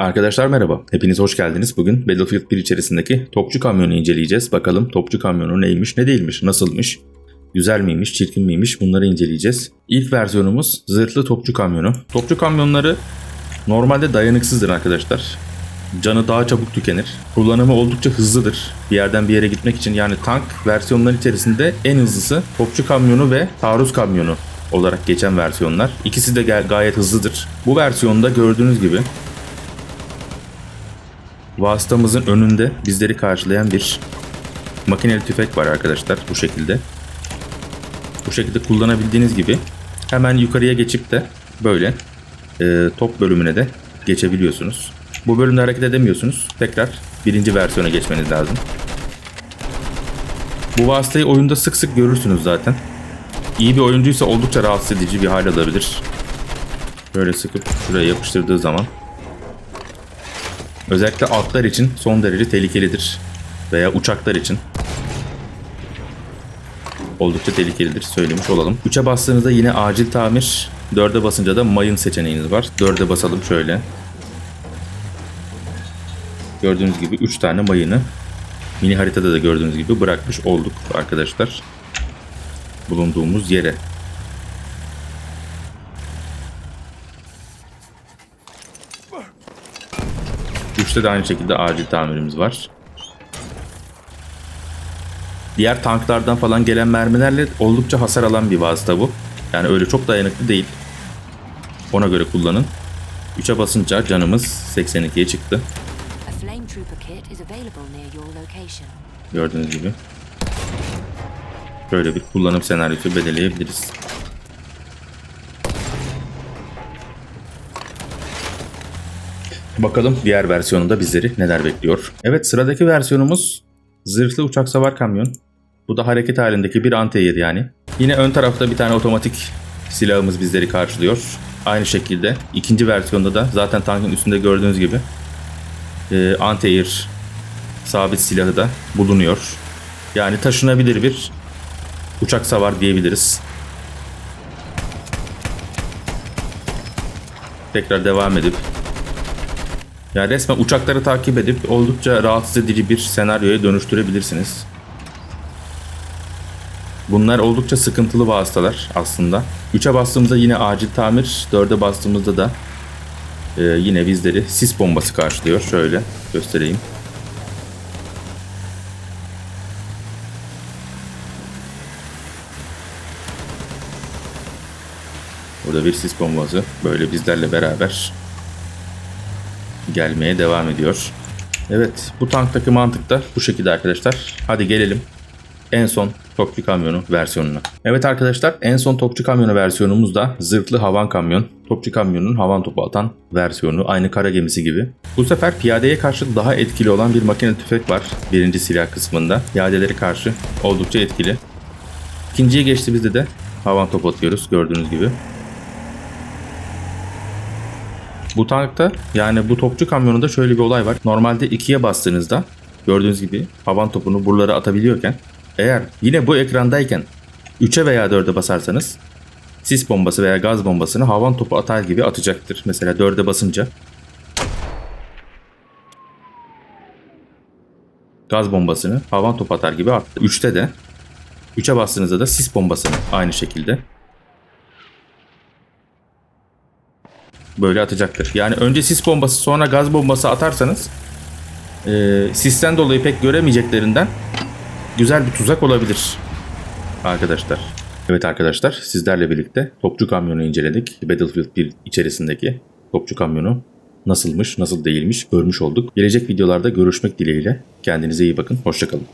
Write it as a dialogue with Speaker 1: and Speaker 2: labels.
Speaker 1: Arkadaşlar merhaba. Hepiniz hoş geldiniz. Bugün Battlefield 1 içerisindeki topçu kamyonu inceleyeceğiz. Bakalım topçu kamyonu neymiş, ne değilmiş, nasılmış, güzel miymiş, çirkin miymiş bunları inceleyeceğiz. İlk versiyonumuz zırhlı topçu kamyonu. Topçu kamyonları normalde dayanıksızdır arkadaşlar. Canı daha çabuk tükenir. Kullanımı oldukça hızlıdır. Bir yerden bir yere gitmek için yani tank versiyonları içerisinde en hızlısı topçu kamyonu ve taarruz kamyonu olarak geçen versiyonlar. İkisi de ga- gayet hızlıdır. Bu versiyonda gördüğünüz gibi vasıtamızın önünde bizleri karşılayan bir makineli tüfek var arkadaşlar bu şekilde. Bu şekilde kullanabildiğiniz gibi hemen yukarıya geçip de böyle e, top bölümüne de geçebiliyorsunuz. Bu bölümde hareket edemiyorsunuz. Tekrar birinci versiyona geçmeniz lazım. Bu vasıtayı oyunda sık sık görürsünüz zaten. İyi bir oyuncuysa oldukça rahatsız edici bir hal alabilir. Böyle sıkıp şuraya yapıştırdığı zaman Özellikle atlar için son derece tehlikelidir. Veya uçaklar için. Oldukça tehlikelidir söylemiş olalım. 3'e bastığınızda yine acil tamir. 4'e basınca da mayın seçeneğiniz var. 4'e basalım şöyle. Gördüğünüz gibi 3 tane mayını mini haritada da gördüğünüz gibi bırakmış olduk arkadaşlar. Bulunduğumuz yere. Üçte de aynı şekilde acil tamirimiz var. Diğer tanklardan falan gelen mermilerle oldukça hasar alan bir vasıta bu. Yani öyle çok dayanıklı değil. Ona göre kullanın. 3'e basınca canımız 82'ye çıktı. Gördüğünüz gibi. Böyle bir kullanım senaryosu belirleyebiliriz. Bakalım diğer versiyonunda bizleri neler bekliyor. Evet sıradaki versiyonumuz zırhlı uçak savar kamyon. Bu da hareket halindeki bir anti yani. Yine ön tarafta bir tane otomatik silahımız bizleri karşılıyor. Aynı şekilde ikinci versiyonda da zaten tankın üstünde gördüğünüz gibi e, anti-air sabit silahı da bulunuyor. Yani taşınabilir bir uçak savar diyebiliriz. Tekrar devam edip ya resmen uçakları takip edip oldukça rahatsız edici bir senaryoya dönüştürebilirsiniz. Bunlar oldukça sıkıntılı vasıtalar aslında. 3'e bastığımızda yine acil tamir, 4'e bastığımızda da e, yine bizleri sis bombası karşılıyor. Şöyle göstereyim. Burada bir sis bombası böyle bizlerle beraber gelmeye devam ediyor. Evet bu tanktaki mantık da bu şekilde arkadaşlar. Hadi gelelim en son topçu kamyonu versiyonuna. Evet arkadaşlar en son topçu kamyonu versiyonumuz da zırhlı havan kamyon. Topçu kamyonun havan topu atan versiyonu aynı kara gemisi gibi. Bu sefer piyadeye karşı daha etkili olan bir makine tüfek var birinci silah kısmında. Piyadelere karşı oldukça etkili. İkinciye geçtiğimizde de havan topu atıyoruz gördüğünüz gibi. Bu tankta yani bu topçu kamyonunda şöyle bir olay var. Normalde ikiye bastığınızda gördüğünüz gibi havan topunu buralara atabiliyorken eğer yine bu ekrandayken 3'e veya 4'e basarsanız sis bombası veya gaz bombasını havan topu atar gibi atacaktır. Mesela 4'e basınca gaz bombasını havan topu atar gibi attı. 3'te de 3'e bastığınızda da sis bombasını aynı şekilde böyle atacaktır. Yani önce sis bombası sonra gaz bombası atarsanız e, sisten dolayı pek göremeyeceklerinden güzel bir tuzak olabilir arkadaşlar. Evet arkadaşlar sizlerle birlikte topçu kamyonu inceledik. Battlefield 1 içerisindeki topçu kamyonu nasılmış nasıl değilmiş görmüş olduk. Gelecek videolarda görüşmek dileğiyle. Kendinize iyi bakın. Hoşçakalın.